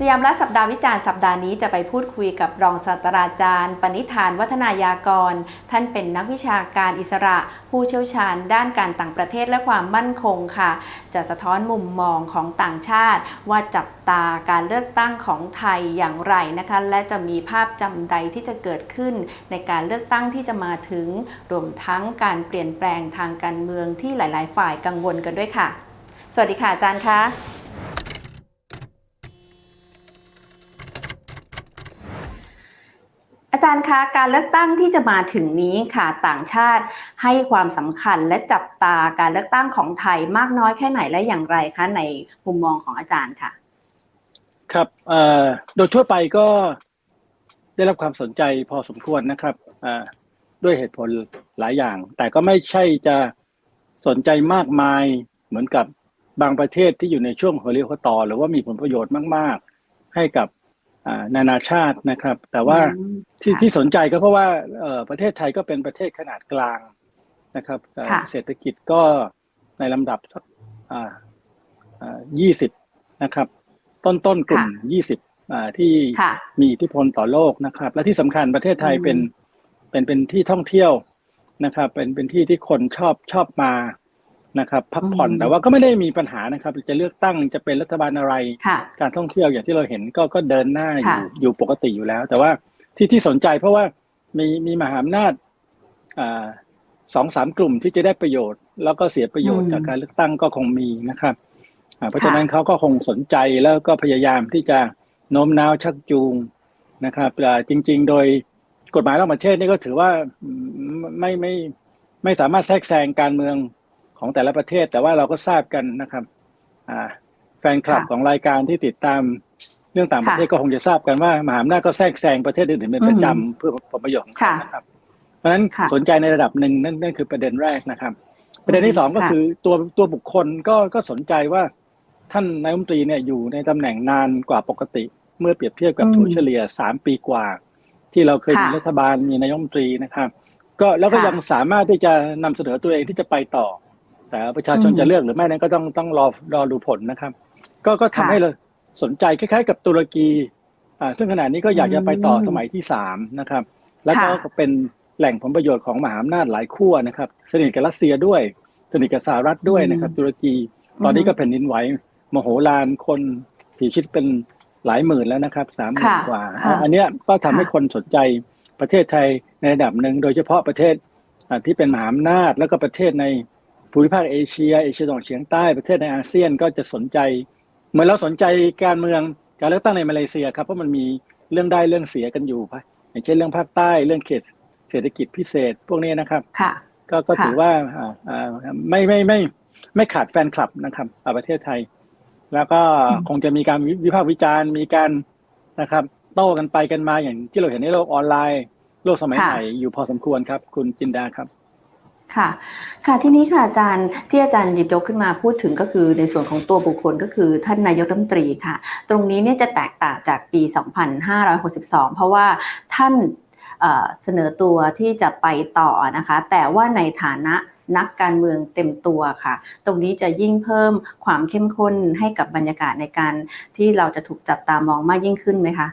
สยามรัฐสัปดาห์วิจารณ์สัปดาห์นี้จะไปพูดคุยกับรองศาสตราจารย์ ปณิธานวัฒนายากร ท่านเป็นนักวิชาการอิสระ ผู้เชี่ยวชาญ ด้านการต่างประเทศและความมั่นคงค่ะ จะสะท้อนมุมมองของต่างชาติ ว่าจับตาการเลือกตั้งของไทยอย่างไรนะคะ และจะมีภาพจำใดที่จะเกิดขึ้น ในการเลือกตั้งที่จะมาถึง รวมทั้งการเปลี่ยนแปลงทางการเมืองที่หลาย ๆ ฝ่ายกังวลกันด้วยค่ะ สวัสดีค่ะอาจารย์คะ อาจารย์คะการเลือกตั้งที่จะมาถึงนี้ค่ะต่างชาติให้ความสำคัญและจับตาการเลือกตั้งของไทยมากน้อยแค่ไหนและอย่างไรคะในมุมมองของอาจารย์ค่ะ ครับโดยทั่วไปก็ได้รับความสนใจพอสมควรนะครับด้วยเหตุผลหลายอย่าง แต่ก็ไม่ใช่จะสนใจมากมายเหมือนกับบางประเทศที่อยู่ในช่วงหัวเรียวหัวต่อ หรือว่ามีผลประโยชน์มาก ๆ ให้กับ นานาชาตินะครับ แต่ว่าอืมที่ค่ะที่สนใจก็เพราะว่าเอ่อประเทศไทยก็เป็นประเทศขนาดกลางนะครับเอ่อค่ะเศรษฐกิจก็ในลำดับสักอ่าอ่ายี่สิบนะครับ ต้นต้นๆกลุ่มยี่สิบอ่าที่ค่ะมีอิทธิพลต่อโลกนะครับ และที่สำคัญประเทศไทยอืมเป็นเป็นเป็นที่ท่องเที่ยวนะครับ เป็นเป็นที่ที่คนชอบชอบมา นะครับพักผ่อนแต่ว่าก็ไม่ได้มีปัญหานะครับ จะเลือกตั้งจะเป็นรัฐบาลอะไรค่ะการท่องเที่ยวอย่างที่เราเห็นก็ก็เดินหน้าอยู่ค่ะอยู่ปกติอยู่แล้ว แต่ว่าที่ที่สนใจเพราะว่ามีมีมหาอำนาจอ่าสองสามกลุ่มที่จะได้ประโยชน์ แล้วก็เสียประโยชน์จากการเลือกตั้งก็คงมีนะครับอ่าเพราะฉะนั้นเขาก็คงสนใจแล้วก็พยายามที่จะโน้มน้าวชักจูงนะครับอ่าจริง ๆ โดยกฎหมายระหว่างประเทศนี่ก็ถือว่าอืมไม่ไม่ไม่สามารถแทรกแซงการเมือง ของแต่ละประเทศ แต่ว่าเราก็ทราบกันนะครับอ่าแฟนคลับค่ะของรายการที่ติดตามเรื่องต่างประเทศค่ะก็คงจะทราบกันว่ามหาอำนาจก็แทรกแซงประเทศอื่นๆเป็นประจำเพื่อผลประโยชน์ของเขาค่ะนะครับ เพราะฉะนั้นค่ะสนใจในระดับหนึ่งนั่นนั่นคือประเด็นแรกนะครับ ประเด็นที่สองก็ค่ะคือตัวตัวบุคคลก็ก็สนใจว่าท่านนายกรัฐมนตรีเนี่ยอยู่ในตำแหน่งนานกว่าปกติ เมื่อเปรียบเทียบกับอืมถัวเฉลี่ยสามปีกว่า ที่เราเคยมีค่ะรัฐบาลมีนายกรัฐมนตรีนะครับ ก็แล้วก็ค่ะยังสามารถที่จะนำเสนอตัวเองที่จะไปต่อ แต่ประชาชนอืมจะเลือกหรือไม่นั้นก็ต้องต้องรอรอดูผลนะครับ ก็ก็ทำค่ะให้เราสนใจคล้ายๆ กับตุรกีอ่าซึ่งขณะนี้ก็อยากจะไปต่ออมสมัยที่สามนะครับ แล้วก็ค่ะเป็นแหล่งผลประโยชน์ของมหาอำนาจหลายขั้วนะครับ สนิทกับรัสเซียด้วย สนิทกับสหรัฐด้วยนะครับ ตุรกี ตอนนี้ก็แผ่นดินไหวมโหฬารคนเสียชีวิตเป็นหลายหมื่นแล้วนะครับสามหมื่นค่ะกว่าค่ะอันเนี้ยก็ทำให้ค่ะคนสนใจประเทศไทยในระดับหนึ่งโดยเฉพาะประเทศอ่าที่เป็นมหาอำนาจแล้วก็ประเทศใน ภูมิภาคเอเชียเอเชียตะวันออกเฉียงใต้ประเทศในอาเซียนก็จะสนใจ เหมือนเราสนใจการเมืองการเลือกตั้งในมาเลเซียครับเพราะมันมีเรื่องได้เรื่องเสียกันอยู่อย่างเช่นเรื่องภาคใต้เรื่องเขตเศรษฐกิจพิเศษพวกนี้นะครับค่ะก็ก็ค่ะถือว่าอ่าอ่าไม่ไม่ไม่ไม่ขาดแฟนคลับนะครับอ่าประเทศไทย แล้วก็อืมคงจะมีการวิวิพากษ์วิจารณ์มีการนะครับ โต้กันไปกันมาอย่างที่เราเห็นในโลกออนไลน์ โลกสมัยค่ะใหม่อยู่พอสมควรครับ คุณจินดาครับ ค่ะค่ะที่นี้ค่ะอาจารย์ที่อาจารย์หยิบยกขึ้นมาพูดถึงก็คือในส่วนของตัวบุคคลก็คือท่านนายกรัฐมนตรีค่ะ ตรงนี้เนี่ยจะแตกต่างจากปี 2562 เพราะว่าท่านเอ่อเสนอตัวที่จะไปต่อนะคะ แต่ว่าในฐานะนักการเมืองเต็มตัวค่ะ ตรงนี้จะยิ่งเพิ่มความเข้มข้นให้กับบรรยากาศในการที่เราจะถูกจับตามองมากยิ่งขึ้นไหมคะ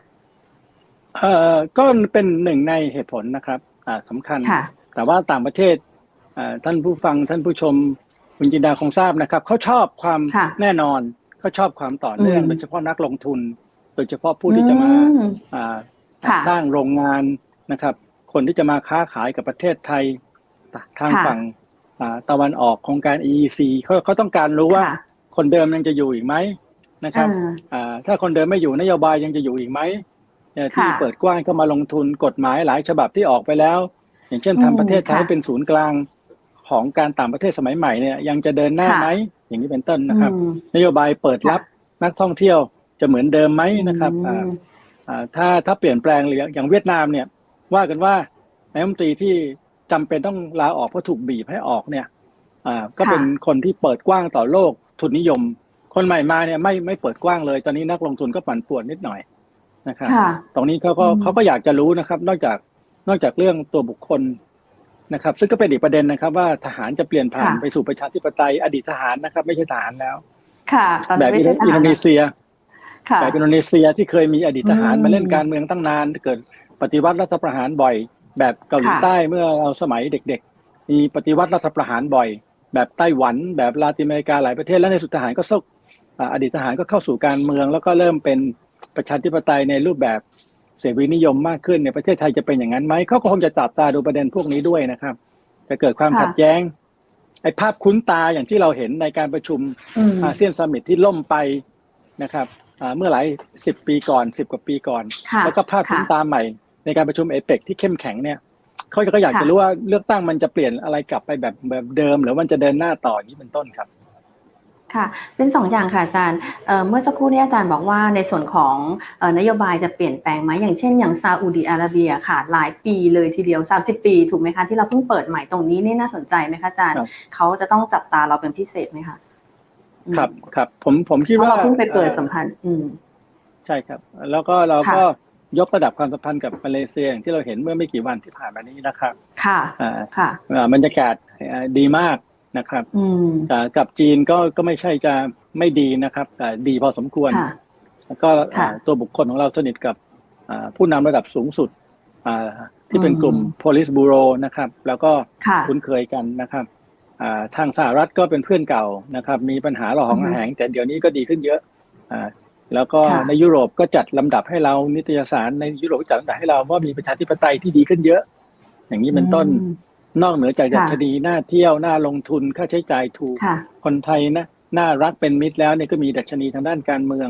เอ่อก็เป็นหนึ่งในเหตุผลนะครับอ่าสำคัญค่ะแต่ว่าต่างประเทศอ่า ท่านผู้ฟังท่านผู้ชมคุณจินดาคงทราบนะครับเขาชอบความค่ะแน่นอนเขาชอบความต่อเนื่องอืมโดยเฉพาะนักลงทุน โดยเฉพาะผู้ที่จะมาอืมอ่าค่ะสร้างโรงงานนะครับ คนที่จะมาค้าขายกับประเทศไทยทางค่ะฝั่งอ่าตะวันออกโครงการ EEC เขาเขาต้องการรู้ว่าค่ะคนเดิมยังจะอยู่อีกไหมนะครับอ่าอ่าถ้าคนเดิมไม่อยู่นโยบายยังจะอยู่อีกไหมเนี่ยที่ค่ะเปิดกว้างเข้ามาลงทุนกฎหมายหลายฉบับที่ออกไปแล้ว อย่างเช่นอืมทำประเทศไทยค่ะให้เป็นศูนย์กลาง ของการต่างประเทศสมัยใหม่เนี่ยยังจะเดินหน้าค่ะไหมอย่างนี้เป็นต้นนะครับอืมนโยบายเปิดรับนักท่องเที่ยวจะเหมือนเดิมไหมนะครับอือ่ามอ่าถ้าถ้าเปลี่ยนแปลงหรืออย่างเวียดนามเนี่ย ว่ากันว่านายกรัฐมนตรีที่จำเป็นต้องลาออกเพราะถูกบีบให้ออกเนี่ยอ่าก็เป็นคนที่เปิดกว้างต่อโลกทุนนิยม คนใหม่มาเนี่ยไม่ไม่เปิดกว้างเลย ตอนนี้นักลงทุนก็ปั่นป่วนนิดหน่อยนะครับค่ะตรงนี้เขาก็อืมเขาก็อยากจะรู้นะครับ นอกจากนอกจากเรื่องตัวบุคคล นะครับ ซึ่งก็เป็นอีกประเด็นนะครับ ว่าทหารจะเปลี่ยนผ่านค่ะ ไปสู่ประชาธิปไตยอดีตทหารนะครับ ไม่ใช่ทหารแล้ว ค่ะตอนแบนี้บไม่ใช่ทอินหาโดรนีเซีย ค่ะแต่อินโดนีเซียที่เคยมีอดีตทหารอืมมาเล่นการเมืองตั้งนาน เกิดปฏิวัติรัฐประหารบ่อย แบบเกาหลีค่ะ ใต้เมื่อเราสมัยเด็กๆ มีปฏิวัติรัฐประหารบ่อย แบบไต้หวันแบบลาตินอเมริกาหลายประเทศแล้วในสุดทหารก็สุกอ่าอดีตทหารก็เข้าสู่การเมือง แล้วก็เริ่มเป็นประชาธิปไตยในรูปแบบเส รีนิยมมากขึ้นในประเทศไทยจะเป็นอย่างนั้นไหมเขาก็คงจะจับตาดูประเด็นพวกนี้ด้วยนะครับ จะเกิดความค่ะขัดแย้งไอ้ภาพคุ้นตาอย่างที่เราเห็นในการประชุมอืมอาเซียนซัมมิตที่ล่มไปนะครับอ่าเมื่อหลายสิบปีก่อนสิบกว่าปีก่อนค่ะแล้วก็ภาพคุ้นค่ะตาใหม่ ในการประชุมเอเปกที่เข้มแข็งเนี่ยเขาก็อยากค่ะจะรู้ว่าเลือกตั้งมันจะเปลี่ยนอะไรกลับไปแบบแบบเดิม หรือมันจะเดินหน้าต่ออย่างนี้เป็นต้นครับ ค่ะ เป็นสองอย่างค่ะอาจารย์เอ่อเมื่อสักครู่นี้อาจารย์บอกว่าในส่วนของเอ่อนโยบายจะเปลี่ยนแปลงไหมอย่างเช่น อย่างซาอุดีอาระเบียค่ะ หลายปีเลยทีเดียว 30 ปี ถูกไหมคะที่เราเพิ่งเปิดใหม่ตรงนี้นี่น่าสนใจไหมคะอาจารย์ ครับ เขาจะต้องจับตาเราเป็นพิเศษไหมคะอืมครับครับผมผมคิดเพราะว่า เราเพิ่งไปเปิดสัมพันธ์ อืม ใช่ครับ แล้วก็เราค่ะก็ยกระดับความสัมพันธ์กับมาเลเซียอย่างที่เราเห็นเมื่อไม่กี่วันที่ผ่านมานี้นะครับค่ะอ่าค่ะ อ่าบรรยากาศอ่าดีมาก นะครับอืมอ่ากับจีนก็ก็ไม่ใช่จะไม่ดีนะครับ แต่ดีพอสมควรค่ะแล้วก็ค่ะอ่าตัวบุคคลของเราสนิทกับอ่าผู้นำระดับสูงสุดอ่าที่เป็นอืมกลุ่ม police bureau นะครับ แล้วก็ค่ะคุ้นเคยกันนะครับอ่าทางสหรัฐก็เป็นเพื่อนเก่านะครับ มีปัญหาระหองอือฮึระแหงแต่เดี๋ยวนี้ก็ดีขึ้นเยอะอ่าแล้วก็ค่ะในยุโรปก็จัดลำดับให้เรานิตยสารในยุโรปก็จัดลำดับให้เราว่ามีประชาธิปไตยที่ดีขึ้นเยอะ อย่างนี้เป็นต้นอืม นอกเหนือจากดัค่ะชนีน่าเที่ยวน่าลงทุนค่าใช้จ่ายถูกค่ะคนไทยนะน่ารักเป็นมิตรแล้วเนี่ยก็มีดัชนีทางด้านการเมือง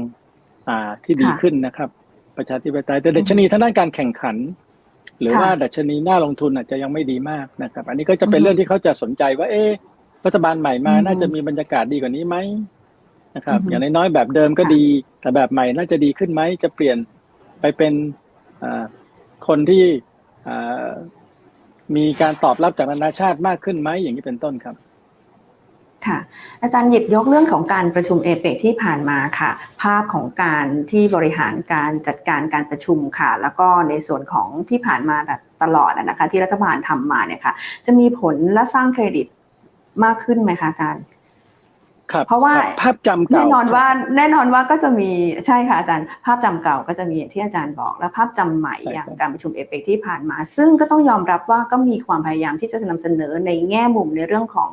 อ่าที่ดีค่ะขึ้นนะครับ ประชาธิปไตยแต่ดัชนีทางด้านการแข่งขัน หรือค่ะว่าดัชนีน่าลงทุนอาจจะยังไม่ดีมากนะครับ อันนี้ก็จะเป็นอือฮึเรื่องที่เขาจะสนใจว่า เอ๊ะรัฐบาลใหม่มาอือฮึน่าจะมีบรรยากาศดีกว่านี้ไหมนะครับอือฮึอย่างน้อยๆแบบเดิมก็ค่ะดี แต่แบบใหม่น่าจะดีขึ้นไหมจะเปลี่ยนไปเป็นอ่าคนที่อ่า มีการตอบรับจากนานาชาติมากขึ้นไหมอย่างนี้เป็นต้นครับค่ะอาจารย์หยิบยกเรื่องของการประชุมเอเปกที่ผ่านมาค่ะ ภาพของการที่บริหารการจัดการการประชุมค่ะ แล้วก็ในส่วนของที่ผ่านมาตลอดนะคะที่รัฐบาลทำมาเนี่ยค่ะ จะมีผลและสร้างเครดิตมากขึ้นไหมคะอาจารย์ เพราะว่าคบภาพจำเก่าแน่นอนว่าแน่นอนว่าก็จะมีใช่ค่ะอาจารย์ ภาพจำเก่าก็จะมีอย่างที่อาจารย์บอก และภาพจำใหม่ใช่ครับอย่างการประชุมเอเปกที่ผ่านมา ซึ่งก็ต้องยอมรับว่าก็มีความพยายามที่จะนำเสนอในแง่มุมในเรื่องของ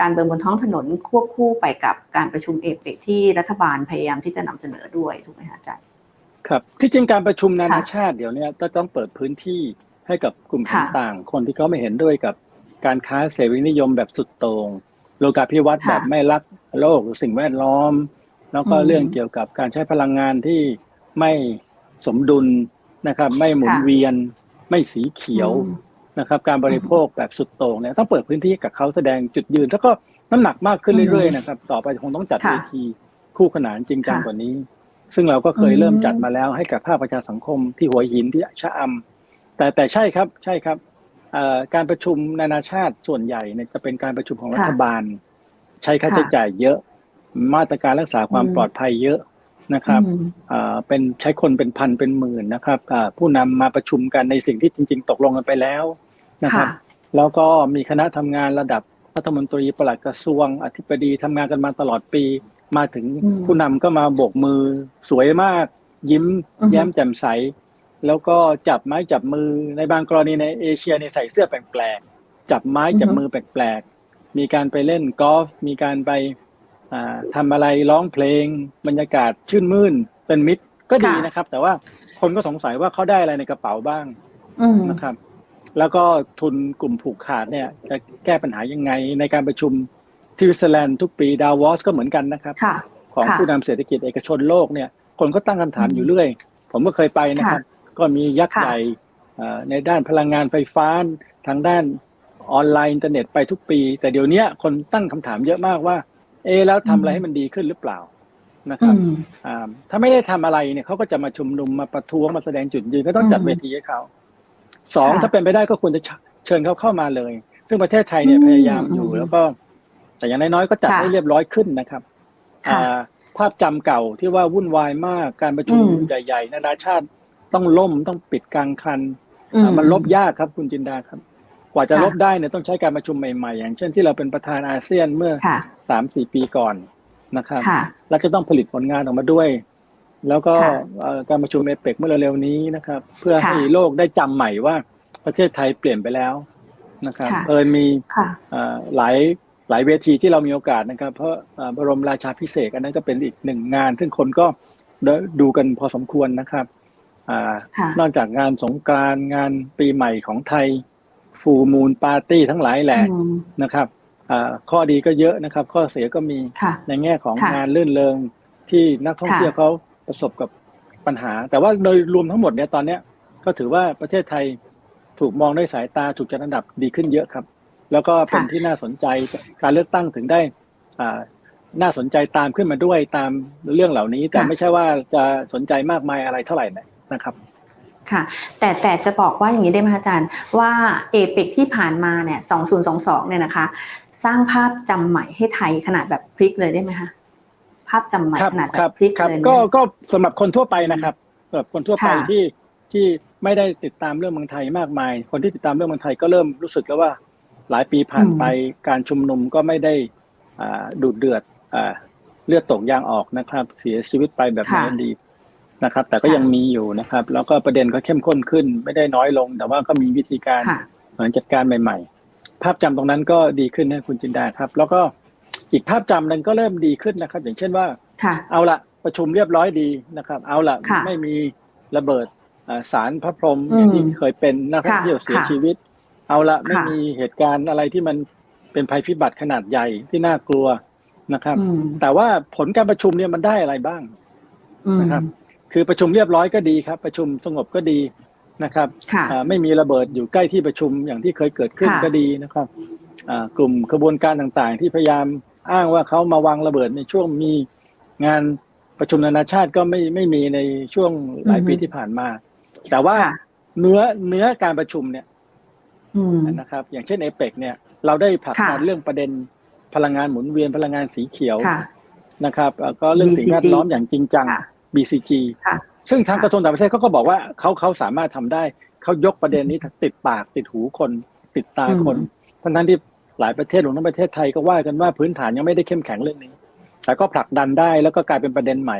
การเดินบนท้องถนนควบคู่ไปกับการประชุมเอเปกที่รัฐบาลพยายามที่จะนำเสนอด้วยถูกไหมคะอาจารย์ครับที่จริงการประชุมนานาค่ะชาติเดี๋ยวเนี้ก็ต้องเปิดพื้นที่ให้กับกลุ่มค่ะต่างๆคนที่เขาไม่เห็นด้วยกับการค้าเสรีนิยมแบบสุดโต่ง โลกาภิวัตน์ค่ะแบบไม่รักโลกหรือสิ่งแวดล้อม แล้วก็อืมเรื่องเกี่ยวกับการใช้พลังงานที่ไม่สมดุลนะครับ ไม่หมุนค่ะเวียน ไม่สีเขียวอืมนะครับ การบริโภคแบบสุดโต่งเนี่ยต้องเปิดพื้นที่ให้กับเขาแสดงจุดยืน แล้วก็น้ำหนักมากขึ้นอืมเรื่อยๆนะครับ ต่อไปคงต้องจัดค่ะเวทีคู่ขนานจริงจังค่ะกว่านี้ ซึ่งเราก็เคยอืมเริ่มจัดมาแล้วให้กับภาคประชาสังคมที่หัวหินที่ชะอำแต่แต่ใช่ครับใช่ครับเอ่อ การประชุมนานาชาติส่วนใหญ่เนี่ยจะเป็นการประชุมของรัฐบาล ใช้ค่าค่ะใช้จ่ายเยอะ มาตรการรักษาความอืมปลอดภัยเยอะนะครับอืมเอ่อเป็นใช้คนเป็นพันเป็นหมื่นนะครับอ่าผู้นำมาประชุมกันในสิ่งที่จริง ๆ ตกลงกันไปแล้วนะครับค่ะแล้วก็มีคณะทำงานระดับรัฐมนตรีปลัดกระทรวง อธิบดีทำงานกันมาตลอดปี มาถึงอืมผู้นำก็มาโบกมือสวยมาก ยิ้มอือฮึแย้มแจ่มใส แล้วก็จับไม้จับมือในบางกรณีในเอเชียในยใส่เสื้อแปลกๆจับไม้จับมือแปลกๆมีการไปเล่นกอล์ฟมีการไปอ่าทำอะไรร้องเพลง บรรยากาศชื่นมื่นเป็นมิตรก็ดีค่ะนะครับ แต่ว่าคนก็สงสัยว่าเขาได้อะไรในกระเป๋าบ้างอืมนะครับ แล้วก็ทุนกลุ่มผูกขาดเนี่ย จะแก้ปัญหายังไงในการประชุมที่สวิตเซอร์แลนด์ทุกปีดาวอสก็เหมือนกันนะครับค่ะของค่ะผู้นำเศรษฐกิจเอกชนโลกเนี่ย คนก็ตั้งคำถามอยู่เรื่อย ผมก็เคยไปนะครับ ก็มียักษ์ค่ะใหญ่เอ่อในด้านพลังงานไฟฟ้าทางด้านออนไลน์อินเทอร์เน็ตไปทุกปี แต่เดี๋ยวนี้คนตั้งคำถามเยอะมากว่า เอะแล้วทำอะไรให้มันดีขึ้นหรือเปล่านะคอืรับมอ่าถ้าไม่ได้ทำอะไรเนี่ยเขาก็จะมาชุมนุมมาประท้วงมาแสดงจุดยืนก็ต้องจัดอืมเวทีให้เขาสองค่ะถ้าเป็นไปได้ก็ควรจะเชิญเขาเข้ามาเลย ซึ่งประเทศไทยเนี่ยอืมพยายามอยู่อืมแล้วก็ แต่อย่างน้อยๆก็จัดค่ะให้เรียบร้อยขึ้นนะครับค่ะอ่าภาพจำเก่าที่ว่าวุ่นวายมากการประชุมอืมใหญ่ ๆ นานาชาติ ต้องล่มต้องปิดกลางคันอือ่ามันลบยากครับคุณจินดาครับ กว่าจะค่ะลบได้เนี่ยต้องใช้การประชุมใหม่ๆ อย่างเช่นที่เราเป็นประธานอาเซียนเมื่อค่ะสามสี่ปีก่อนนะครับค่ะแล้วจะต้องผลิตผลงานออกมาด้วย แล้วก็ค่ะเอ่อการประชุมเอเปกเมื่อเร็วๆนี้นะครับ เพื่อค่ะให้โลกได้จำใหม่ว่าประเทศไทยเปลี่ยนไปแล้วนะครับค่ะเออมีค่ะเอ่อหลายหลายเวทีที่เรามีโอกาสนะครับ เพราะเอ่อบรมราชาพิเศษกอันนั้นก็เป็นอีกหนึ่งงาน ซึ่งคนก็ได้ดูกันพอสมควรนะครับ อ่าค่ะนอกจากงานสงกรานต์งานปีใหม่ของไทยฟูมูลปาร์ตี้ทั้งหลายแหละอืมนะครับอ่าข้อดีก็เยอะนะครับ ข้อเสียก็มีค่ะในแง่ของค่ะงานลื่นเริงที่นักท่องค่ะเที่ยวเขาประสบกับปัญหา แต่ว่าโดยรวมทั้งหมดเนี่ยตอนเนี้ยก็ถือว่าประเทศไทยถูกมองด้วยสายตาถูกจัดอันดับดีขึ้นเยอะครับ แล้วก็เป็นที่น่าสนใจการเลือกตั้งถึงได้อ่าน่าสนใจตามขึ้นมาด้วยตามเรื่องเหล่านี้ แต่ค่ะไม่ใช่ว่าจะสนใจมากมายอะไรเท่าไหร่นะ ครับค่ะแต่แต่จะบอกว่าอย่างนี้ได้ไหมคะอาจารย์ ว่าเอเปกที่ผ่านมาเนี่ย2022เนี่ยนะคะ สร้างภาพจำใหม่ให้ไทยขนาดแบบพลิกเลยได้ไหมคะภาพจำใหม่ครับขนาดแบครับบพลิกครับเลยก็เนี่ยก็สำหรับคนทั่วไปนะครับสำหรับคนทั่วไปค่ะที่ที่ไม่ได้ติดตามเรื่องเมืองไทยมากมาย คนที่ติดตามเรื่องเมืองไทยก็เริ่มรู้สึกแล้วว่า หลายปีผ่านไปการชุมนุมก็ไม่ได้อ่าดูดเดือดอ่าเลือดตกยางออกนะครับ เสียชีวิตไปแบบในค่ะอดีต นะครับ แต่ก็ค่ะยังมีอยู่นะครับ แล้วก็ประเด็นก็เข้มข้นขึ้น ไม่ได้น้อยลง แต่ว่าก็มีวิธีการค่ะบริหารจัดการใหม่ ๆ ภาพจำตรงนั้นก็ดีขึ้นนะคุณจินดาครับ แล้วก็อีกภาพจำหนึงก็เริ่มดีขึ้นนะครับ อย่างเช่นว่าค่ะเอาละประชุมเรียบร้อยดีนะครับ เอาละค่ะไม่มีระเบิดอ่าสารพระพรหมอืมอย่างที่เคยเป็นนักท่องค่ะเที่ยวเสียค่ะชีวิต เอาละไม่ค่ะมีเหตุการณ์อะไรที่มันเป็นภัยพิบัติขนาดใหญ่ที่น่ากลัวนะครับอืมแต่ว่าผลการประชุมเนี่ยมันได้อะไรบ้างอืมนะครับ คือประชุมเรียบร้อยก็ดีครับ ประชุมสงบก็ดีนะครับค่ะอ่าไม่มีระเบิดอยู่ใกล้ที่ประชุมอย่างที่เคยเกิดขึ้นค่ะก็ดีนะครับอ่ากลุ่มขบวนการต่างๆ ที่พยายามอ้างว่าเขามาวางระเบิดในช่วงมีงานประชุมนานาชาติก็ไม่ไม่มีในช่วงหลายปีที่ผ่านมา แต่ว่าค่ะเนื้อเนื้อการประชุมเนี่ยอืมนะครับ อย่างเช่นเอเปกเนี่ย เราได้ผลักดันค่ะเรื่องประเด็นพลังงานหมุนเวียนพลังงานสีเขียวค่ะนะครับแล้วก็เรื่องสิ่ง BCG แวดล้อมอย่างจริงจังค่ะ BCG ค่ะซึ่งทางค่ะกระทรวงต่างประเทศเขาก็บอกว่าเขาเขาสามารถทำได้เขายกประเด็นนี้ติดปากติดหูคนติดตาคนทั้งทั้งๆที่หลายประเทศรวมทั้งประเทศไทยก็ว่ากันว่าพื้นฐานยังไม่ได้เข้มแข็งเรื่องนี้ แต่ก็ผลักดันได้แล้วก็กลายเป็นประเด็นใหม่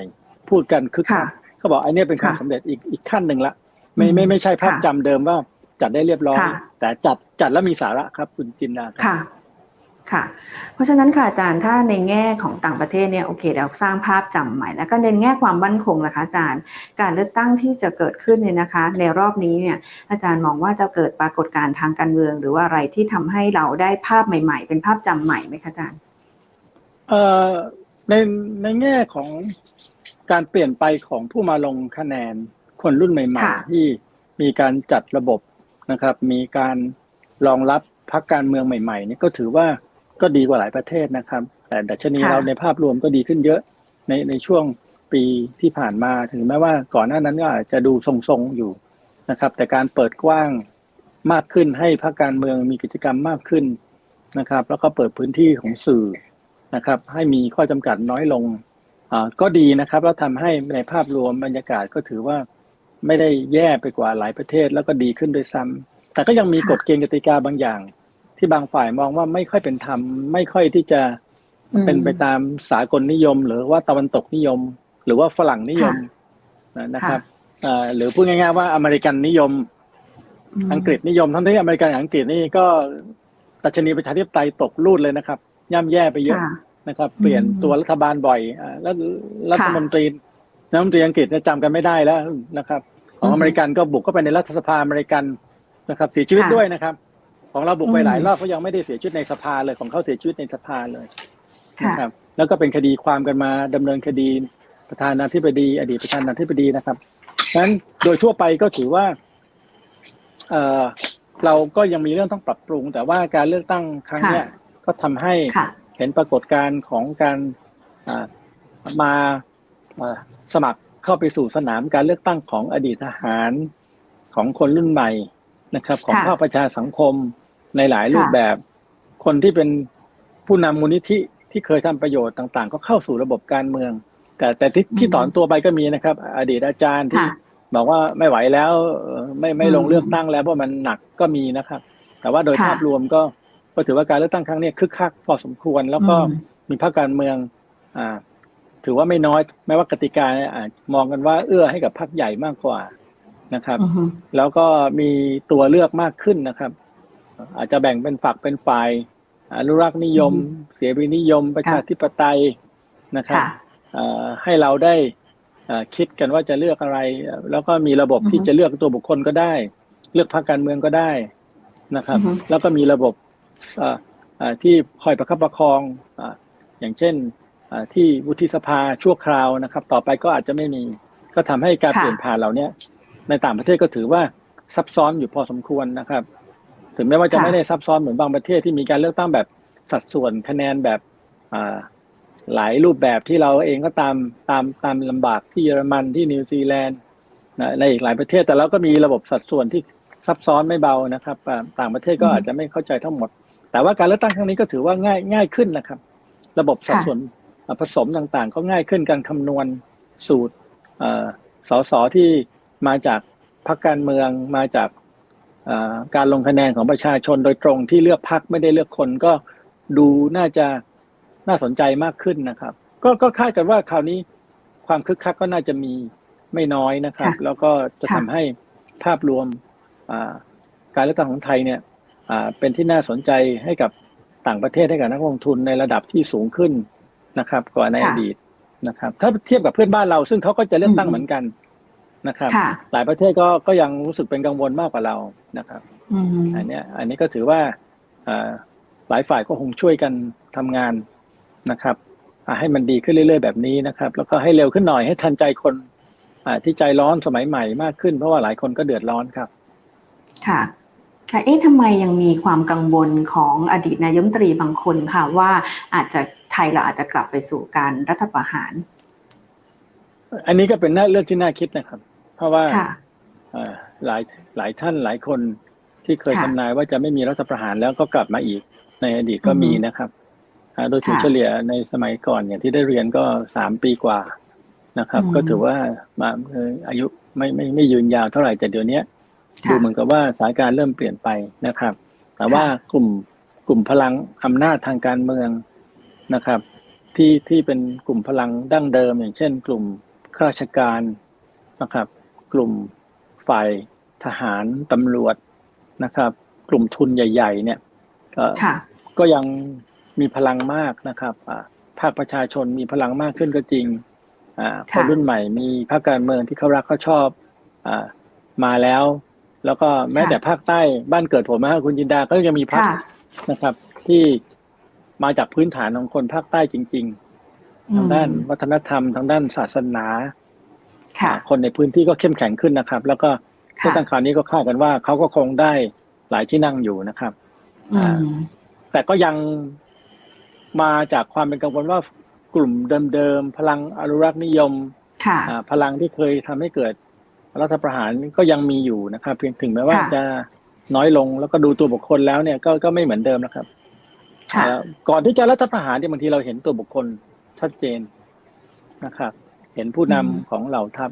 พูดกันคึกคัค่ะกเขาบอกไอ้เนี่ยเป็นความค่ะสำเร็จอีกอีกขั้นหนึ่งละไม่อืมไม่ไม่ใช่ภาพค่ะจำเดิมว่าจัดได้เรียบร้อยค่ะแต่จัดจัดแล้วมีสาระครับคุณจินดาครับค่ะ ค่ะ เพราะฉะนั้นค่ะอาจารย์ถ้าในแง่ของต่างประเทศเนี่ยโอเคเราสร้างภาพจำใหม่ แล้วก็ในแง่ความมั่นคงล่ะคะอาจารย์ การเลือกตั้งที่จะเกิดขึ้นเนี่ยนะคะ ในรอบนี้เนี่ยอาจารย์มองว่าจะเกิดปรากฏการณ์ทางการเมือง หรือว่าอะไรที่ทำให้เราได้ภาพใหม่ ๆ เป็นภาพจำใหม่ไหมคะอาจารย์เอ่อในในแง่ของการเปลี่ยนไปของผู้มาลงคะแนนคนรุ่นใหม่ค่ะๆที่มีการจัดระบบนะครับ มีการรองรับพรรคการเมืองใหม่ๆนี่ก็ถือว่า ก็ดีกว่าหลายประเทศนะครับ แต่ดัชนีค่ะเราในภาพรวมก็ดีขึ้นเยอะในในช่วงปีที่ผ่านมาถึงแม้ว่าก่อนหน้านั้นก็อาจจะดูทรงๆอยู่นะครับ แต่การเปิดกว้างมากขึ้นให้พรรคการเมืองมีกิจกรรมมากขึ้นนะครับ แล้วก็เปิดพื้นที่ของสื่อนะครับ ให้มีข้อจำกัดน้อยลงอ่าก็ดีนะครับแล้วทำให้ในภาพรวมบรรยากาศก็ถือว่าไม่ได้แย่ไปกว่าหลายประเทศแล้วก็ดีขึ้นด้วยซ้ำแต่ก็ยังมีค่ะกฎเกณฑ์กติกาบางอย่าง ที่บางฝ่ายมองว่าไม่ค่อยเป็นธรรมไม่ค่อยที่จะเป็นไปตามสากลนิยม หรือว่าตะวันตกนิยม หรือว่าฝรั่งนิยมนะครับอ่าหรือพูดง่ายๆว่าอเมริกันนิยมมอังกฤษนิยม ทั้งที่อเมริกันกับอังกฤษนี่ก็ตัชนีประชาธิปไตยตกรูดเลยนะครับ ย่ำแย่ไปเยอะค่ะนะครับ เปลี่ยนอืมตัวรัฐบาลบ่อยอ่าแล้วรัฐมนตรีรัฐมนตรีอังกฤษเนี่ยจำกันไม่ได้แล้วนะครับ ของอืมอเมริกันก็บุกเข้าไปในรัฐสภาอเมริกันนะครับเสียชีวิตค่ะด้วยนะครับ ของเราบุกไปอืมหลายรอบเขายังไม่ได้เสียชีวิตในสภาเลยของเขาเสียชีวิตในสภาเลยค่ะนะครับแล้วก็เป็นคดีความกันมาดำเนินคดีประธานาธิบดี อดีตประธานาธิบดีนะครับฉะนั้นโดยทั่วไปก็ถือว่าเอ่อเราก็ยังมีเรื่องต้องปรับปรุง แต่ว่าการเลือกตั้งครั้งเนี้ยก็ทำให้ค่ะเห็นปรากฏการณ์ของการอ่ามาอ่าสมัครเข้าไปสู่สนามการเลือกตั้งของอดีตทหารของคนรุ่นใหม่นะครับ ของค่ะภาคประชาสังคม ในหลายรูปค่ะแบบ คนที่เป็นผู้นำมูลนิธิที่เคยทำประโยชน์ต่างๆ ก็เข้าสู่ระบบการเมือง แต่แต่ที่ที่ถอนตัวไปก็มีนะครับ อดีตอาจารย์ที่ค่ะบอกว่าไม่ไหวแล้วเอ่อไม่ไม่ลงอืมเลือกตั้งแล้วเพราะมันหนักก็มีนะครับ แต่ว่าโดยค่ะภาพรวมก็ก็ถือว่าการเลือกตั้งครั้งเนี้ยคึกคักพอสมควร แล้วก็อืมมีพรรคการเมือง อ่า ถือว่าไม่น้อยแม้ว่ากติกาเนี่ยอาจมองกันว่าเอื้อให้กับพรรคใหญ่มากกว่านะครับอือฮึแล้วก็มีตัวเลือกมากขึ้นนะครับ อาจจะแบ่งเป็นฝักเป็นฝ่าย อนุรักษ์นิยม เสรีนิยม ประชาธิปไตยนะครับค่ะเอ่อให้เราได้เอ่อคิดกันว่าจะเลือกอะไร แล้วก็มีระบบอือฮึที่จะเลือกตัวบุคคลก็ได้ เลือกพรรคการเมืองก็ได้นะครับอือฮึแล้วก็มีระบบเอ่อเอ่อที่คอยประคับประคองอ่าอย่างเช่นอ่าที่วุฒิสภาชั่วคราวนะครับ ต่อไปก็อาจจะไม่มีก็ทำให้การค่ะเปลี่ยนผ่านเหล่าเนี้ยในต่างประเทศก็ถือว่าซับซ้อนอยู่พอสมควรนะครับ ถึงแม้ว่าจะค่ะไม่ได้ซับซ้อนเหมือนบางประเทศที่มีการเลือกตั้งแบบสัดส่วนคะแนนแบบอ่าหลายรูปแบบที่เราเองก็ตามตามตามลำบากที่เยอรมันที่นิวซีแลนด์นะในอีกหลายประเทศแต่เราก็มีระบบสัดส่วนที่ซับซ้อนไม่เบานะครับอ่าต่างประเทศก็อืมอาจจะไม่เข้าใจทั้งหมด แต่ว่าการเลือกตั้งครั้งนี้ก็ถือว่าง่ายง่ายขึ้นนะครับ ระบบสัดค่ะส่วนอ่าผสมต่างๆ ก็ง่ายขึ้นการคำนวณสูตรเอ่อสสที่มาจากพรรคการเมืองมาจากเอ่อ การลงคะแนนของประชาชนโดยตรงที่เลือกพรรคไม่ได้เลือกคนก็ดูน่าจะน่าสนใจมากขึ้นนะครับ ก็ก็คาดกันว่าคราวนี้ความคึกคักก็น่าจะมีไม่น้อยนะครับค่ะแล้วก็จะค่ะทำให้ภาพรวมอ่าการเลือกตั้งของไทยเนี่ยอ่าเป็นที่น่าสนใจให้กับต่างประเทศให้กับนักลงทุนในระดับที่สูงขึ้นนะครับกว่าในค่ะอดีตนะครับ ถ้าเทียบกับเพื่อนบ้านเราซึ่งเขาก็จะเลือกตั้งอืมเหมือนกัน นะครับค่ะหลายประเทศก็ก็ยังรู้สึกเป็นกังวลมากกว่าเรานะครับอืมอันเนี้ยอันนี้ก็ถือว่าอ่าหลายฝ่ายก็คงช่วยกันทำงานนะครับอ่าให้มันดีขึ้นเรื่อย ๆ แบบนี้นะครับ แล้วก็ให้เร็วขึ้นหน่อยให้ทันใจคนอ่าที่ใจร้อนสมัยใหม่มากขึ้น เพราะว่าหลายคนก็เดือดร้อนครับ ค่ะค่ะเอ๊ะทำไมยังมีความกังวลของอดีตนายกรัฐมนตรีบางคนค่ะว่าอาจจะไทยเราอาจจะกลับไปสู่การรัฐประหาร อันนี้ก็เป็นน่าเรื่องที่น่าคิดนะครับ เพราะว่าค่ะเอ่อหลายหลายท่านหลายคนที่เคยค่ะทำนายว่าจะไม่มีรัฐประหารแล้วก็กลับมาอีกในอดีตก็อือฮึมีนะครับอ่าโดยถึงค่ะเฉลี่ยในสมัยก่อนอย่างที่ได้เรียนก็สามปีกว่านะครับอืมก็ถือว่ามาเอ่ออายุไม่ไม่ไม่ยืนยาวเท่าไหร่แต่เดี๋ยวนี้ค่ะดูเหมือนกับว่าสถานการณ์เริ่มเปลี่ยนไปนะครับ แต่ว่าค่ะกลุ่มกลุ่มพลังอำนาจทางการเมืองนะครับ ที่ที่เป็นกลุ่มพลังดั้งเดิม อย่างเช่น กลุ่ม ข้าราชการนะครับ กลุ่มฝ่ายทหารตำรวจนะครับ กลุ่มทุนใหญ่ ๆ เนี่ยก็ค่ะก็ยังมีพลังมากนะครับอ่าภาคประชาชนมีพลังมากขึ้นก็จริงอ่าคนค่ะรุ่นใหม่มีภาคการเมืองที่เขารักเขาชอบอามาแล้ว แล้วก็แม้แต่ภาคใต้บ้านเกิดผมนะคุณจินดาก็ยังมีพรรคค่ะนะครับ ที่มาจากพื้นฐานของคนภาคใต้จริง ๆ ทางด้านวัฒนธรรม ทางด้านศาสนาค่ะคนในพื้นที่ก็เข้มแข็งขึ้นนะครับ แล้วก็เรื่องค่ะตั้งคราวนี้ก็คาดกันว่าเขาก็คงได้หลายที่นั่งอยู่นะครับอืมแต่ก็ยังมาจากความเป็นกังวลว่ากลุ่มเดิมๆพลังอนุรักษ์นิยมค่ะอ่าพลังที่เคยทำให้เกิดรัฐประหารก็ยังมีอยู่นะครับ เพียงถึงแม้ว่าค่ะจะน้อยลงแล้วก็ดูตัวบุคคลแล้วเนี่ยก็ก็ไม่เหมือนเดิมนะครับค่ะเอ่อก่อนที่จะรัฐประหารเนี่ยบางทีเราเห็นตัวบุคคล ชัดเจนนะครับ เห็นผู้นำอืมของเหล่าทัพ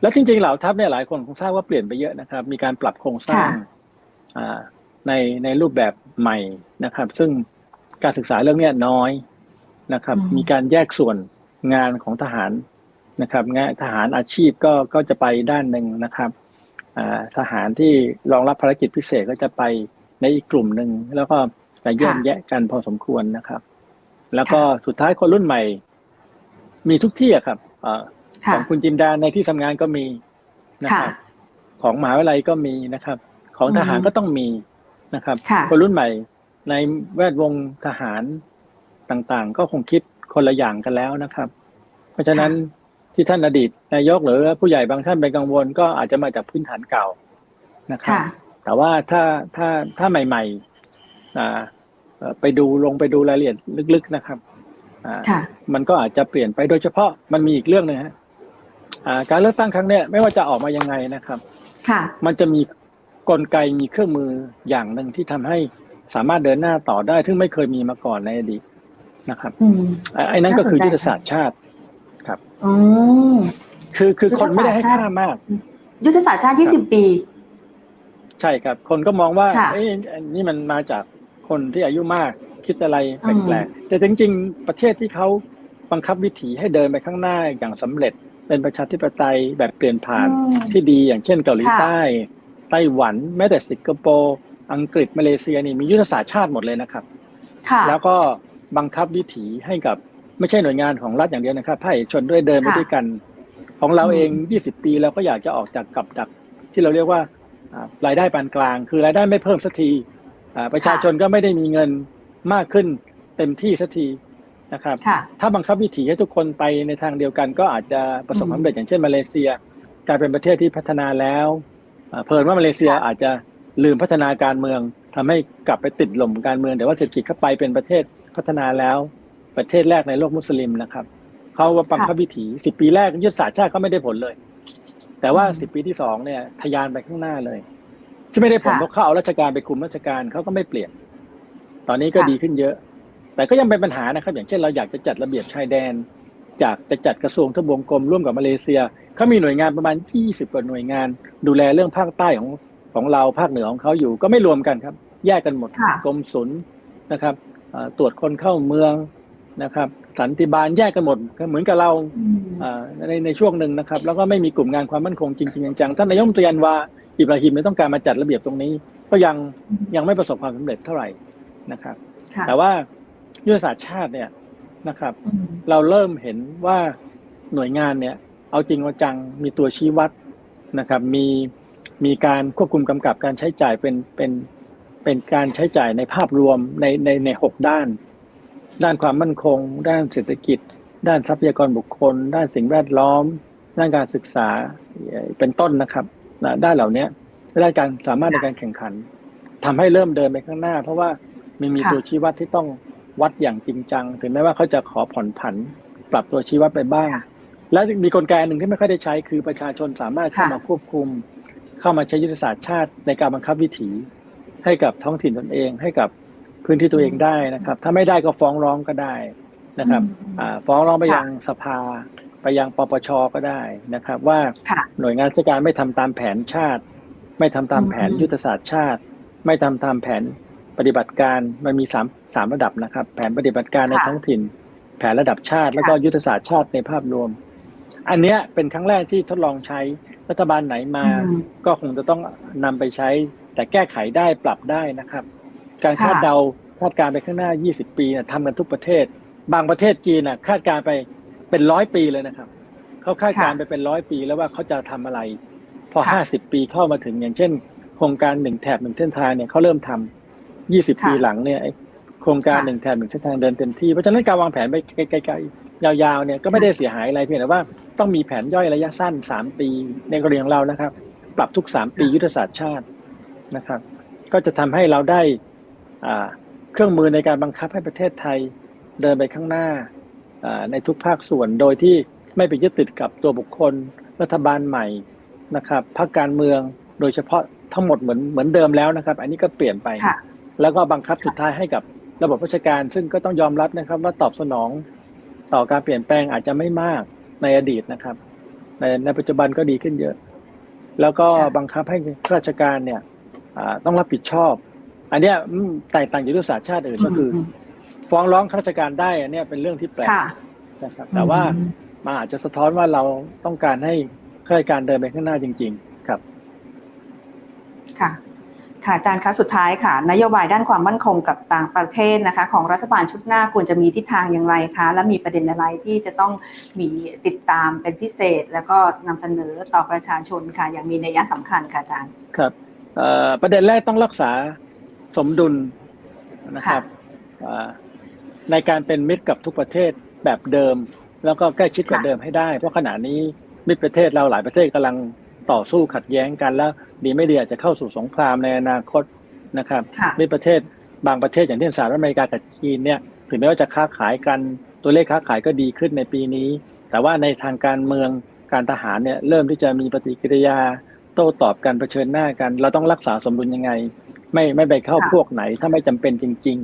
แล้วจริงๆเหล่าทัพเนี่ยหลายคนคงทราบว่าเปลี่ยนไปเยอะนะครับ มีการปรับโครงสร้างค่ะอ่าในในรูปแบบใหม่นะครับ ซึ่งการศึกษาเรื่องเนี้ยน้อยนะครับอืมมีการแยกส่วนงานของทหารนะครับงานทหารอาชีพก็ก็จะไปด้านหนึ่งนะครับอ่าทหารที่รองรับภารกิจพิเศษก็จะไปในอีกกลุ่มหนึ่งแล้วก็จะแยกแยะกันพอสมควรนะครับ แล้วก็สุดท้ายคนรุ่นใหม่ มีทุกที่อะครับเอ่อขค่ะองคุณจินดาในที่ทำงานก็มีนะคค่ะรับของมหาวิทยาลัยก็มีนะครับ ของทหารอืมก็ต้องมีนะครับค่ะคนรุ่นใหม่ในแวดวงทหารต่างๆ ก็คงคิดคนละอย่างกันแล้วนะครับ เพราะฉะนั้นที่ท่านอดีตนายกหรือผู้ใหญ่บางท่านเป็นกังวล ก็อาจจะมาจากพื้นฐานเก่านะครับค่ะแต่ว่าถ้าถ้าถ้าใหม่ๆอ่าเอ่อไปดูลงไปดูรายละเอียดลึกๆนะครับอ่าค่ะ มันก็อาจจะเปลี่ยนไปโดยเฉพาะมันมีอีกเรื่องหนึงฮะอ่าการเลือกตั้งครั้งเนี้ยไม่ว่าจะออกมายังไงนะครับค่ะมันจะมีกลไกมีเครื่องมืออย่างหนึ่งที่ทำให้สามารถเดินหน้าต่อได้ซึ่งไม่เคยมีมาก่อนในอดีตนะครับอืมอ่าไอ้นั้นก็คือน่าสนใจยุทธศาสตร์ชาติอืมคือคือคนไม่ได้ให้ยุทธศาสตร์ชาติค่ามาก ยุทธศาสตร์ชาติ20ปี ใช่ครับ คนก็มองว่าค่ะเอ้ยอันนี่มันมาจากคนที่อายุมาก คิดอะไรอืมแปลกๆแต่จริง ๆ ประเทศที่เขาบังคับวิถีให้เดินไปข้างหน้าอย่างสำเร็จ เป็นประชาธิปไตยแบบเปลี่ยนผ่านอืมที่ดีอย่างเช่นเกาหลีค่ะใต้ไต้หวันแม้แต่สิงคโปร์อังกฤษมาเลเซียนี่มียุทธศาสตร์ชาติหมดเลยนะครับค่ะแล้วก็บังคับวิถีให้กับไม่ใช่หน่วยงานของรัฐอย่างเดียวนะครับภาคเอกชนด้วยเดินไปค่ะด้วยกัน ของเราอืมเอง 20 ปีเราก็อยากจะออกจากกับดัก ที่เราเรียกว่าอ่ารายได้ปานกลาง คือรายได้ไม่เพิ่มสักทีอ่าประชาชนก็ไม่ได้มีเงิน มากขึ้นเต็มที่สักทีนะครับค่ะถ้าบังคับวิถีให้ทุกคนไปในทางเดียวกัน ก็อาจจะประสบความสำเร็จอย่างเช่นมาเลเซีย กลายเป็นประเทศที่พัฒนาแล้วอ่าเพิ่นว่ามาเลเซียค่ะอาจจะลืมพัฒนาการเมืองทำให้กลับไปติดหล่มการเมือง แต่ว่าเศรษฐกิจเข้าไปเป็นประเทศพัฒนาแล้ว ประเทศแรกในโลกมุสลิมนะครับเขาว่าบังคับวิถีสิบปีแรกยุทธศาสตร์ชาติก็ไม่ได้ผลเลย แต่ว่าอืมสิบปีที่สองเนี่ยทะยานไปข้างหน้าเลย ที่ไม่ได้ผลค่ะเพราะเขาเอาราชการไปคุมราชการเขาก็ไม่เปลี่ยน ตอนนี้ก็ค่ะดีขึ้นเยอะ แต่ก็ยังเป็นปัญหานะครับ อย่างเช่นเราอยากจะจัดระเบียบชายแดนอยากจะจัดกระทรวงทบวงกรมร่วมกับมาเลเซียเขามีหน่วยงานประมาณ 20 กว่าหน่วยงาน ดูแลเรื่องภาคใต้ของของเราภาคเหนือของเขาอยู่ก็ไม่รวมกันครับ แยกกันหมดค่ะกรมศุลนะครับเอ่อตรวจคนเข้าเมืองนะครับ สันติบาลแยกกันหมดก็เหมือนกับเราอืมเอ่อในในช่วงหนึ่งนะครับ แล้วก็ไม่มีกลุ่มงานความมั่นคงจริงๆจังๆท่านนายกรัฐมนตรีอันวาอิบราฮิมเนี่ยต้องการมาจัดระเบียบตรงนี้ ก็ยังยังไม่ประสบความสำเร็จเท่าไหร่ นะครับค่ะแต่ว่ายุทธศาสตร์ชาติเนี่ยนะครับอืมเราเริ่มเห็นว่าหน่วยงานเนี่ย เอาจริงเอาจังมีตัวชี้วัดนะครับ มีมีการควบคุมกำกับการใช้จ่ายเป็นเป็นเป็นการใช้จ่ายในภาพรวมในในในหกด้าน ด้านความมั่นคง ด้านเศรษฐกิจ ด้านทรัพยากรบุคคล ด้านสิ่งแวดล้อม ด้านการศึกษาเอ่อเป็นต้นนะครับนะด้านเหล่านี้ด้านการสามารถในการแข่งขันทำให้เริ่มเดินไปข้างหน้า เพราะว่า มันมีค่ะตัวชี้วัดที่ต้องวัดอย่างจริงจัง ถึงแม้ว่าเขาจะขอผ่อนผัน ปรับตัวชี้วัดไปบ้าง และมีกลไกอันหนึ่งที่ไม่ค่อยได้ใช้คือประชาชนสามารถเข้าค่ะมาควบคุม เข้ามาใช้ยุทธศาสตร์ชาติในการบังคับวิถี ให้กับท้องถิ่นตนเองให้กับพื้นที่ตัวเองได้นะครับ ถ้าไม่ได้ก็ฟ้องร้องก็ได้นะครับอืมอ่าฟ้องร้องไปค่ะยังสภา ไปยังปปชก็ได้นะครับ ว่าค่ะหน่วยงานราชการไม่ทำตามแผนชาติ ไม่ทำตามแผนอืมยุทธศาสตร์ชาติ ไม่ทำตามแผน ปฏิบัติการมันมีสามสามระดับนะครับ แผนปฏิบัติการในค่ะท้องถิ่น แผนระดับชาติแล้วก็ค่ะยุทธศาสตร์ชาติในภาพรวม อันเนี้ยเป็นครั้งแรกที่ทดลองใช้รัฐบาลไหนมาอืมก็คงจะต้องนำไปใช้ แต่แก้ไขได้ปรับได้นะครับ การค่ะคาดเดาคาดการณ์ไปข้างหน้า 20 ปีเนี่ยทำกันทุกประเทศ บางประเทศจีนน่ะคาดการณ์ไปเป็นร้อยปีเลยนะครับเขาคาดการณ์ไปเป็นร้อยปีแล้วว่าเขาจะทำอะไร พอค่ะ50 ปีเข้ามาถึงอย่างเช่นโครงการหนึ่งแถบหนึ่งเส้นทางเนี่ยเขาเริ่มทำ 20ค่ะปีหลังเนี่ยไอ้โครงการค่ะหนึ่งแถบหนึ่งเส้นทางเดินเต็มที่เพราะฉะนั้นการวางแผนไปไกลๆยาวๆเนี่ยก็ไม่ได้เสียหายอะไรเพียงแต่ว่าต้องมีแผนย่อยระยะสั้น3ปีในกรณีของเรานะครับ ปรับทุก3ปียุทธศาสตร์ชาตินะครับ ก็จะทำให้เราได้อ่าเครื่องมือในการบังคับให้ประเทศไทยเดินไปข้างหน้าอ่าในทุกภาคส่วนโดยที่ไม่ไปยึดติดกับตัวบุคคลรัฐบาลใหม่นะครับพรรคการเมืองโดยเฉพาะทั้งหมดเหมือนเหมือนเดิมแล้วนะครับ อันนี้ก็เปลี่ยนไปค่ะ แล้วก็บังคับสุดท้ายให้กับระบบราชการ ซึ่งก็ต้องยอมรับนะครับ ว่าตอบสนองต่อการเปลี่ยนแปลงอาจจะไม่มากในอดีตนะครับ ในในปัจจุบันก็ดีขึ้นเยอะ แล้วก็ค่ะบังคับให้ข้าราชการเนี่ยอ่าต้องรับผิดชอบ อันเนี้ยอืมแตกต่างจากยุทธศาสตร์ชาติอื่นก็คืออฟ้องร้องข้าราชการได้อันเนี้ยเป็นเรื่องที่แปลกค่ะนะครับ แต่ว่าอืมมันอาจจะสะท้อนว่าเราต้องการให้ข้าราชการเดินไปข้างหน้าจริง ๆ ครับ ค่ะ ค่ะอาจารย์คะสุดท้ายค่ะ นโยบายด้านความมั่นคงกับต่างประเทศนะคะ ของรัฐบาลชุดหน้าควรจะมีทิศทางอย่างไรคะ และมีประเด็นอะไรที่จะต้องมีติดตามเป็นพิเศษ แล้วก็นำเสนอต่อประชาชนค่ะ อย่างมีนัยสำคัญค่ะอาจารย์ครับเอ่อประเด็นแรกต้องรักษาสมดุลนะครับเอ่อในการเป็นมิตรกับทุกประเทศแบบเดิม แล้วก็ใกล้ชิดกว่าค่ะเดิมให้ได้ เพราะขณะนี้มิตรประเทศเราหลายประเทศกำลัง ต่อสู้ขัดแย้งกันแล้วดีไม่ดีอาจจะเข้าสู่สงครามในอนาคตนะครับค่ะมิตรประเทศบางประเทศอย่างเช่นสหรัฐอเมริกากับจีนเนี่ยถึงแม้ว่าจะค้าขายกันตัวเลขค้าขายก็ดีขึ้นในปีนี้ แต่ว่าในทางการเมืองการทหารเนี่ยเริ่มที่จะมีปฏิกิริยาโต้ตอบกันเผชิญหน้ากัน เราต้องรักษาสมดุลยังไง ไม่ไม่ไปเข้าค่ะพวกไหนถ้าไม่จำเป็นจริง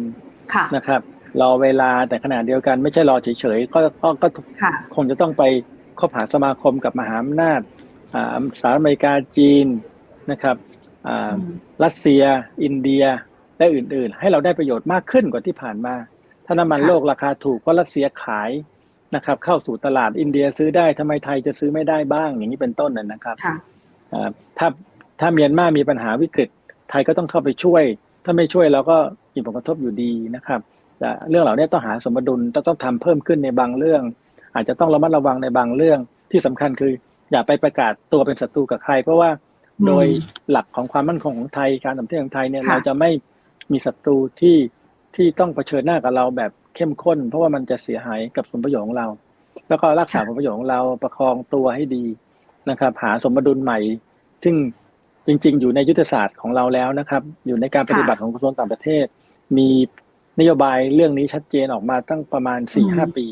ค่ะๆนะครับรอเวลาแต่ขณะเดียวกันไม่ใช่รอเฉยๆก็ก็ก็ค่ะคงจะต้องไปคบหาสมาคมกับมหาอำนาจอ่า สหรัฐอเมริกาจีนนะครับอ่ารัสเซีย อินเดียและอื่นๆ ให้เราได้ประโยชน์มากขึ้นกว่าที่ผ่านมา ถ้าน้ำมันค่ะโลกราคาถูกเพราะรัสเซียขายนะครับเข้าสู่ตลาดอินเดียซื้อได้ทำไมไทยจะซื้อไม่ได้บ้าง อย่างนี้เป็นต้นน่ะนะครับค่ะอ่าถ้าถ้าเมียนมามีปัญหาวิกฤต ไทยก็ต้องเข้าไปช่วย ถ้าไม่ช่วยเราก็มีผลกระทบอยู่ดีนะครับแต่เรื่องเหล่านี้ต้องหาสมดุลต้องต้องทำเพิ่มขึ้นในบางเรื่อง อาจจะต้องระมัดระวังในบางเรื่องที่สำคัญคือ อย่าไปประกาศตัวเป็นศัตรูกับใคร เพราะว่าอืมโดยหลักของความมั่นคงของไทยการต่างประเทศของไทยเนี่ยค่ะเราจะไม่มีศัตรูที่ที่ต้องเผชิญหน้ากับเราแบบเข้มข้น เพราะว่ามันจะเสียหายกับผลประโยชน์ของเรา แล้วก็รักษาผลประโยชน์ของเราประคองตัวให้ดีนะครับ หาสมดุลใหม่ ซึ่งจริง ๆ อยู่ในยุทธศาสตร์ของเราแล้วนะครับ อยู่ในการปฏิบัติของกระทรวงต่างประเทศ มีนโยบายเรื่องนี้ชัดเจนออกมาตั้งประมาณ4ี่อืมห้าปี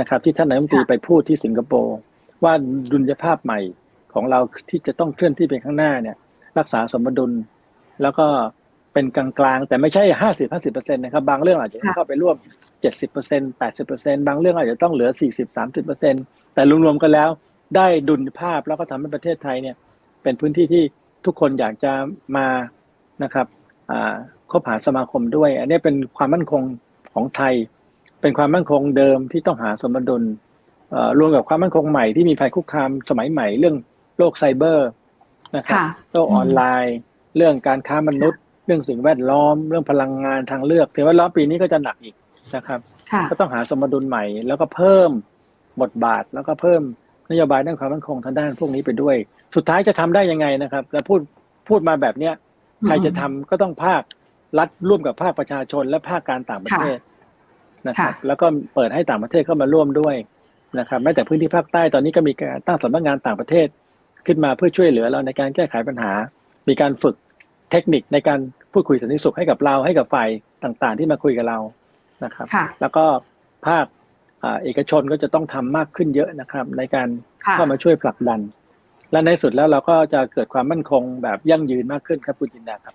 นะครับ ที่ท่านนายกรัฐมนตรีค่ะไปพูดที่สิงคโปร์ ว่าดุลยภาพใหม่ของเราที่จะต้องเคลื่อนที่ไปข้างหน้าเนี่ย รักษาสมดุล แล้วก็เป็นกลางๆ แต่ไม่ใช่ห้าสิบห้าสิบเปอร์เซ็นต์นะครับ บางเรื่องอาจจะต้องค่ะเข้าไปร่วมเจ็ดสิบเปอร์เซ็นต์แปดสิบเปอร์เซ็นต์บางเรื่องอาจจะต้องเหลือสี่สิบสามสิบเปอร์เซ็นต์แต่รวมๆกันแล้ว ได้ดุลยภาพแล้วก็ทำให้ประเทศไทยเนี่ย เป็นพื้นที่ที่ทุกคนอยากจะมานะครับอ่าคบหาสมาคมด้วย อันนี้เป็นความมั่นคงของไทย เป็นความมั่นคงเดิมที่ต้องหาสมดุลเอ่อ รวมกับความมั่นคงใหม่ที่มีภัยคุกคามสมัยใหม่เรื่องโลกไซเบอร์นะครับค่ะโลกออนไลน์ เรื่องการค้ามนุษย์ เรื่องสิ่งแวดล้อม เรื่องพลังงานทางเลือกถึงแวดล้อมปีนี้ก็จะหนักอีกนะครับค่ะก็ต้องหาสมดุลใหม่ แล้วก็เพิ่มบทบาทแล้วก็เพิ่มนโยบายด้านความมั่นคงทางด้านพวกนี้ไปด้วย สุดท้ายจะทำได้ยังไงนะครับแล้วพูดพูดมาแบบเนี้ยใครจะทำก็ต้องภาครัฐร่วมกับภาคประชาชนและภาคการต่างประเทศนะครับค่ะแล้วก็เปิดให้ต่างประเทศเข้ามาร่วมด้วย นะครับแม้แต่พื้นที่ภาคใต้ตอนนี้ก็มีการตั้งสำนักงานต่างประเทศขึ้นมาเพื่อช่วยเหลือเราในการแก้ไขปัญหา มีการฝึกเทคนิคในการพูดคุยสันติสุขให้กับเราให้กับฝ่ายต่างๆ ที่มาคุยกับเรานะครับค่ะแล้วก็ภาคอ่าเอกชนก็จะต้องทำมากขึ้นเยอะนะครับ ในการค่ะเข้ามาช่วยผลักดัน และในสุดแล้วเราก็จะเกิดความมั่นคงแบบยั่งยืนมากขึ้นครับคุณจินดาครับ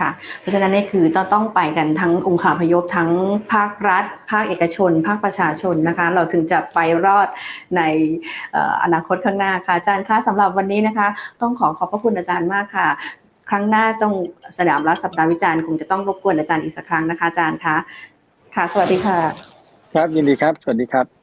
ค่ะ เพราะฉะนั้นนี่คือต้องต้องไปกันทั้งองค์คาพยพทั้งภาครัฐ ภาคเอกชน ภาคประชาชนนะคะ เราถึงจะไปรอดในเอ่ออนาคตข้างหน้าค่ะอาจารย์คะสำหรับวันนี้นะคะ ต้องขอขอบพระคุณอาจารย์มากค่ะ ครั้งหน้าต้องสนามรัฐสัปดาห์วิจารณ์คงจะต้องรบกวนอาจารย์อีกสักครั้งนะคะอาจารย์คะค่ะ สวัสดีค่ะ ครับยินดีครับ สวัสดีครับ